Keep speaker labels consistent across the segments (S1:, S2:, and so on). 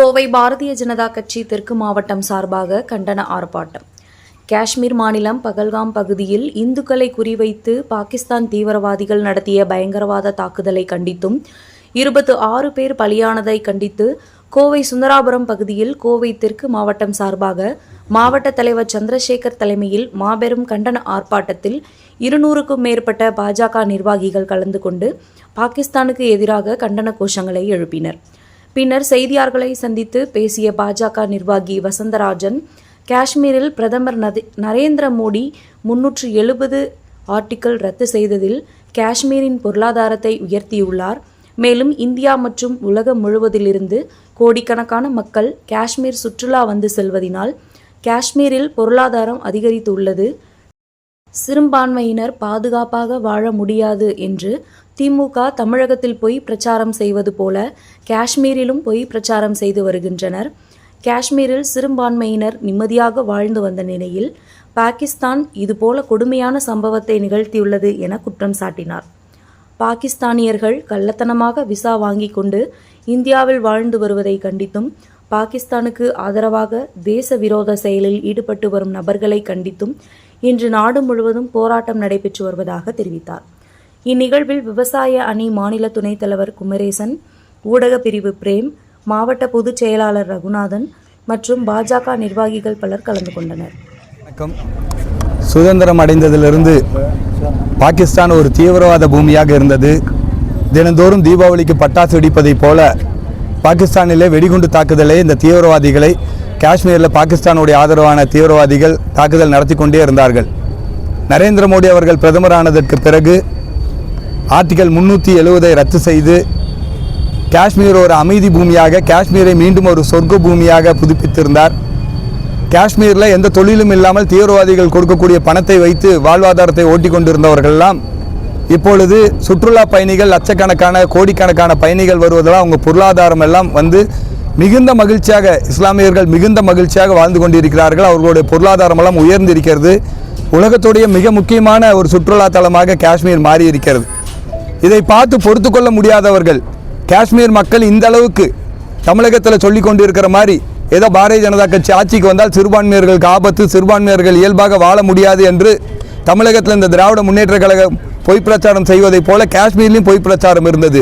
S1: கோவை பாரதிய ஜனதா கட்சி தெற்கு மாவட்டம் சார்பாக கண்டன ஆர்ப்பாட்டம். காஷ்மீர் மாநிலம் பகல்காம் பகுதியில் இந்துக்களை குறிவைத்து பாகிஸ்தான் தீவிரவாதிகள் நடத்திய பயங்கரவாத தாக்குதலை கண்டித்தும் இருபத்து ஆறு பேர் பலியானதை கண்டித்து கோவை சுந்தராபுரம் பகுதியில் கோவை தெற்கு மாவட்டம் சார்பாக மாவட்ட தலைவர் சந்திரசேகர் தலைமையில் மாபெரும் கண்டன ஆர்ப்பாட்டத்தில் இருநூறுக்கும் மேற்பட்ட பாஜக நிர்வாகிகள் கலந்து கொண்டு பாகிஸ்தானுக்கு எதிராக கண்டன கோஷங்களை எழுப்பினர். பின்னர் செய்தியாளர்களை சந்தித்து பேசிய பாஜக நிர்வாகி வசந்தராஜன் காஷ்மீரில் பிரதமர் நரேந்திர மோடி முன்னூற்று எழுபது ஆர்டிக்கல் ரத்து செய்ததில் காஷ்மீரின் பொருளாதாரத்தை உயர்த்தியுள்ளார். மேலும் இந்தியா மற்றும் உலகம் முழுவதிலிருந்து கோடிக்கணக்கான மக்கள் காஷ்மீர் சுற்றுலா வந்து செல்வதினால் காஷ்மீரில் பொருளாதாரம் அதிகரித்துள்ளது. சிறுபான்மையினர் பாதுகாப்பாக வாழ முடியாது என்று திமுக தமிழகத்தில் பொய் பிரச்சாரம் செய்வது போல காஷ்மீரிலும் பொய் பிரச்சாரம் செய்து வருகின்றனர். காஷ்மீரில் சிறுபான்மையினர் நிம்மதியாக வாழ்ந்து வந்த நிலையில் பாகிஸ்தான் இதுபோல கொடுமையான சம்பவத்தை நிகழ்த்தியுள்ளது என குற்றம் சாட்டினார். பாகிஸ்தானியர்கள் கள்ளத்தனமாக விசா வாங்கிக் கொண்டு இந்தியாவில் வாழ்ந்து வருவதை கண்டித்தும் பாகிஸ்தானுக்கு ஆதரவாக தேச விரோத செயலில் ஈடுபட்டு வரும் நபர்களை கண்டித்தும் இன்று நாடு முழுவதும் போராட்டம் நடைபெற்று வருவதாக தெரிவித்தார். இந்நிகழ்வில் விவசாய அணி மாநில துணைத் தலைவர் குமரேசன் ஊடக பிரிவு பிரேம் மாவட்ட பொதுச் செயலாளர் ரகுநாதன் மற்றும் பாஜக நிர்வாகிகள் பலர் கலந்து கொண்டனர்.
S2: வணக்கம். சுதந்திரம் அடைந்ததிலிருந்து பாகிஸ்தான் ஒரு தீவிரவாத பூமியாக இருந்தது. தினந்தோறும் தீபாவளிக்கு பட்டாசு வெடிப்பதைப் போல பாகிஸ்தானிலே வெடிகுண்டு தாக்குதலை இந்த தீவிரவாதிகளை காஷ்மீரில் பாகிஸ்தானுடைய ஆதரவான தீவிரவாதிகள் தாக்குதல் நடத்தி கொண்டே இருந்தார்கள். நரேந்திர மோடி அவர்கள் பிரதமரானதற்கு பிறகு ஆர்டிகல் முன்னூற்றி எழுவதை ரத்து செய்து காஷ்மீர் ஒரு அமைதி பூமியாக காஷ்மீரை மீண்டும் ஒரு சொர்க்க பூமியாக புதுப்பித்திருந்தார். காஷ்மீரில் எந்த தொழிலும் இல்லாமல் தீவிரவாதிகள் கொடுக்கக்கூடிய பணத்தை வைத்து வாழ்வாதாரத்தை ஓட்டி கொண்டிருந்தவர்கள்லாம் இப்பொழுது சுற்றுலா பயணிகள் லட்சக்கணக்கான கோடிக்கணக்கான பயணிகள் வருவதெல்லாம் அவங்க பொருளாதாரம் எல்லாம் வந்து மிகுந்த மகிழ்ச்சியாக இஸ்லாமியர்கள் மிகுந்த மகிழ்ச்சியாக வாழ்ந்து கொண்டிருக்கிறார்கள். அவர்களுடைய பொருளாதாரமெல்லாம் உயர்ந்திருக்கிறது. உலகத்துடைய மிக முக்கியமான ஒரு சுற்றுலா தலமாக காஷ்மீர் மாறி இருக்கிறது இதை பார்த்து பொறுத்து கொள்ள முடியாதவர்கள் காஷ்மீர் மக்கள் இந்த அளவுக்கு தமிழகத்தில் சொல்லி கொண்டிருக்கிற மாதிரி ஏதோ பாரதிய ஜனதா கட்சி ஆட்சிக்கு வந்தால் சிறுபான்மையர்களுக்கு ஆபத்து சிறுபான்மையர்கள் இயல்பாக வாழ முடியாது என்று தமிழகத்தில் இந்த திராவிட முன்னேற்ற கழகம் பொய் பிரச்சாரம் செய்வதைப் போல காஷ்மீர்லேயும் பொய் பிரச்சாரம் இருந்தது.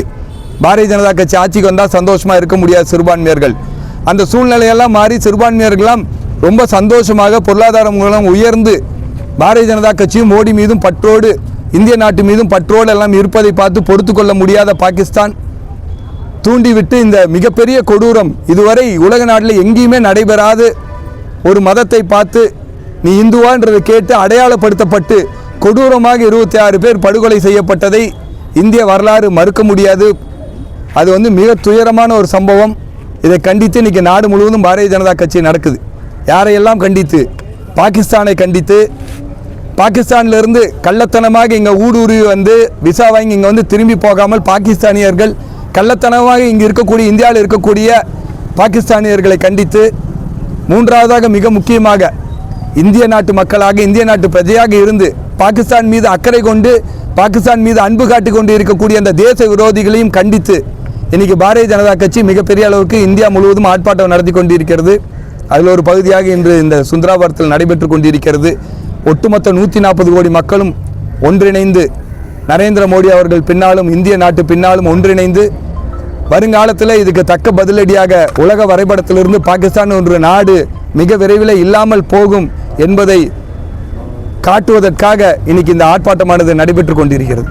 S2: பாரதிய ஜனதா கட்சி ஆட்சிக்கு வந்தால் சந்தோஷமாக இருக்க முடியாது சிறுபான்மையர்கள். அந்த சூழ்நிலையெல்லாம் மாறி சிறுபான்மையர்கள்லாம் ரொம்ப சந்தோஷமாக பொருளாதாரம் மூலம் உயர்ந்து பாரதிய ஜனதா கட்சியும் மோடி மீதும் பற்றோடு இந்திய நாட்டு மீதும் பற்றோடு எல்லாம் இருப்பதை பார்த்து பொறுத்து கொள்ள முடியாத பாகிஸ்தான். தூண்டிவிட்டு இந்த மிகப்பெரிய கொடூரம் இதுவரை உலக நாட்டில் எங்கேயுமே நடைபெறாது. ஒரு மதத்தை பார்த்து நீ இந்துவான்றதை கேட்டு அடையாளப்படுத்தப்பட்டு கொடூரமாக இருபத்தி ஆறு பேர் படுகொலை செய்யப்பட்டதை இந்திய வரலாறு மறுக்க முடியாது. அது வந்து மிக துயரமான ஒரு சம்பவம். இதை கண்டித்து இன்றைக்கி நாடு முழுவதும் பாரதிய ஜனதா கட்சி நடக்குது. யாரையெல்லாம் கண்டித்து? பாகிஸ்தானை கண்டித்து பாகிஸ்தானிலிருந்து கள்ளத்தனமாக இங்கே ஊடுருவி வந்து விசா வாங்கி இங்கே வந்து திரும்பி போகாமல் பாகிஸ்தானியர்கள் கள்ளத்தனமாக இங்கே இருக்கக்கூடிய இந்தியாவில் இருக்கக்கூடிய பாகிஸ்தானியர்களை கண்டித்து மூன்றாவதாக மிக முக்கியமாக இந்திய நாட்டு மக்களாக இந்திய நாட்டு பிரஜையாக இருந்து பாகிஸ்தான் மீது அக்கறை கொண்டு பாகிஸ்தான் மீது அன்பு காட்டி கொண்டு இருக்கக்கூடிய அந்த தேச விரோதிகளையும் கண்டித்து இன்னைக்கு பாரதிய ஜனதா கட்சி மிகப்பெரிய அளவுக்கு இந்தியா முழுவதும் ஆர்ப்பாட்டம் நடத்தி கொண்டிருக்கிறது. அதில் ஒரு பகுதியாக இன்று இந்த சுந்தராபுரத்தில் நடைபெற்று கொண்டிருக்கிறது. ஒட்டுமொத்த நூற்றி நாற்பது கோடி மக்களும் ஒன்றிணைந்து நரேந்திர மோடி அவர்கள் பின்னாலும் இந்திய நாட்டு பின்னாலும் ஒன்றிணைந்து வருங்காலத்தில் இதுக்கு தக்க பதிலடியாக உலக வரைபடத்திலிருந்து பாகிஸ்தான் ஒன்று நாடு மிக விரைவில் இல்லாமல் போகும் என்பதை காட்டுவதற்காக இன்னைக்கு இந்த ஆர்ப்பாட்டமானது நடைபெற்று கொண்டிருக்கிறது.